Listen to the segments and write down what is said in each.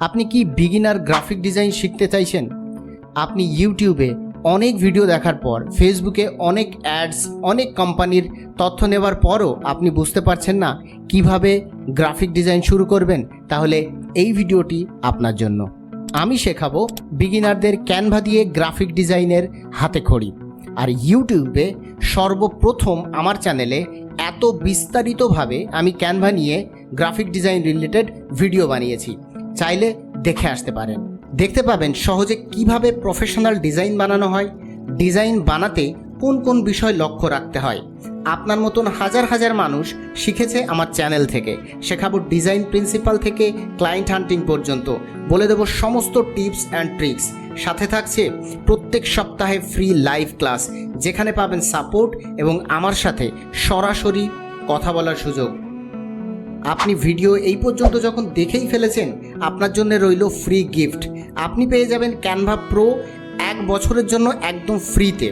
আপনি কি beginner graphic design শিখতে চাইছেন? আপনি ইউটিউবে অনেক ভিডিও দেখার পর ফেসবুকে অনেক অ্যাডস অনেক কোম্পানির তথ্য নেওয়ার পরও আপনি বুঝতে পারছেন না কীভাবে গ্রাফিক ডিজাইন শুরু করবেন? তাহলে এই ভিডিওটি আপনার জন্য। আমি শেখাবো বিগিনারদের ক্যানভা দিয়ে গ্রাফিক ডিজাইনের হাতে খড়ি। আর ইউটিউবে সর্বপ্রথম আমার চ্যানেলে এত বিস্তারিতভাবে আমি ক্যানভা নিয়ে গ্রাফিক ডিজাইন রিলেটেড ভিডিও বানিয়েছি। চাইলে দেখে আসতে পারেন। দেখতে পাবেন সহজে কীভাবে প্রফেশনাল ডিজাইন বানানো হয় ডিজাইন বানাতে কোন কোন বিষয় লক্ষ্য রাখতে হয়। আপনার মতন হাজার হাজার মানুষ শিখেছে আমার চ্যানেল থেকে। শেখাবো ডিজাইন প্রিন্সিপাল থেকে ক্লায়েন্ট হান্টিং পর্যন্ত। বলে দেবো সমস্ত টিপস অ্যান্ড ট্রিক্স সাথে থাকছে প্রত্যেক সপ্তাহে ফ্রি লাইভ ক্লাস যেখানে পাবেন সাপোর্ট এবং আমার সাথে সরাসরি কথা বলার সুযোগ। আপনি ভিডিও এই পর্যন্ত যখন দেখেই ফেলেছেন, আপনার জন্য রইল ফ্রি গিফট আপনি পেয়ে যাবেন ক্যানভা প্রো এক বছরের জন্য একদম ফ্রিতে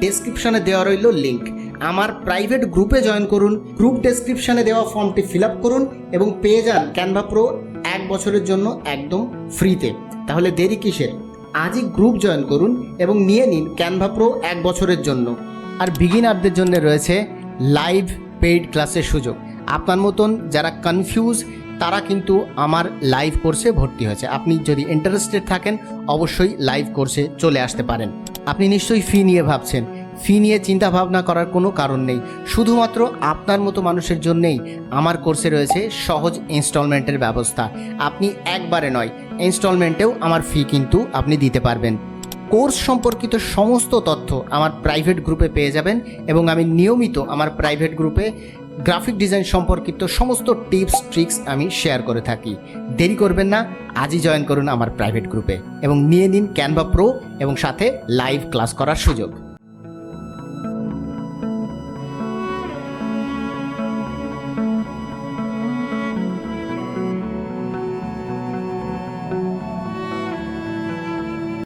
ডেসক্রিপশানে দেওয়া রইল লিঙ্ক আমার প্রাইভেট গ্রুপে জয়েন করুন। গ্রুপ ডেসক্রিপশানে দেওয়া ফর্মটি ফিল আপ করুন এবং পেয়ে যান ক্যানভা প্রো এক বছরের জন্য একদম ফ্রিতে তাহলে দেরি কিসের? আজই গ্রুপ জয়েন করুন এবং নিয়ে নিন ক্যানভা প্রো এক বছরের জন্য। আর বিগিনারদের জন্য রয়েছে লাইভ পেইড ক্লাসের সুযোগ। আপনার মতন যারা কনফিউজ তারা কিন্তু আমার লাইভ কোর্সে ভর্তি হয়েছে। আপনি যদি ইন্টারেস্টেড থাকেন, অবশ্যই লাইভ কোর্সে চলে আসতে পারেন। আপনি নিশ্চয়ই ফি নিয়ে ভাবছেন। ফি নিয়ে চিন্তা ভাবনা করার কোনো কারণ নেই। শুধুমাত্র আপনার মতো মানুষের জন্যেই আমার কোর্সে রয়েছে সহজ ইনস্টলমেন্টের ব্যবস্থা। আপনি একবারে নয় ইনস্টলমেন্টেও আমার ফি কিন্তু আপনি দিতে পারবেন। কোর্স সম্পর্কিত সমস্ত তথ্য আমার প্রাইভেট গ্রুপে পেয়ে যাবেন এবং আমি নিয়মিত আমার প্রাইভেট গ্রুপে গ্রাফিক ডিজাইন সম্পর্কিত সমস্ত টিপস, ট্রিক্স আমি শেয়ার করে থাকি। দেরি করবেন না, আজই জয়েন করুন আমার প্রাইভেট গ্রুপে এবং নিয়ে নিন ক্যানভা প্রো এবং সাথে লাইভ ক্লাস করার সুযোগ।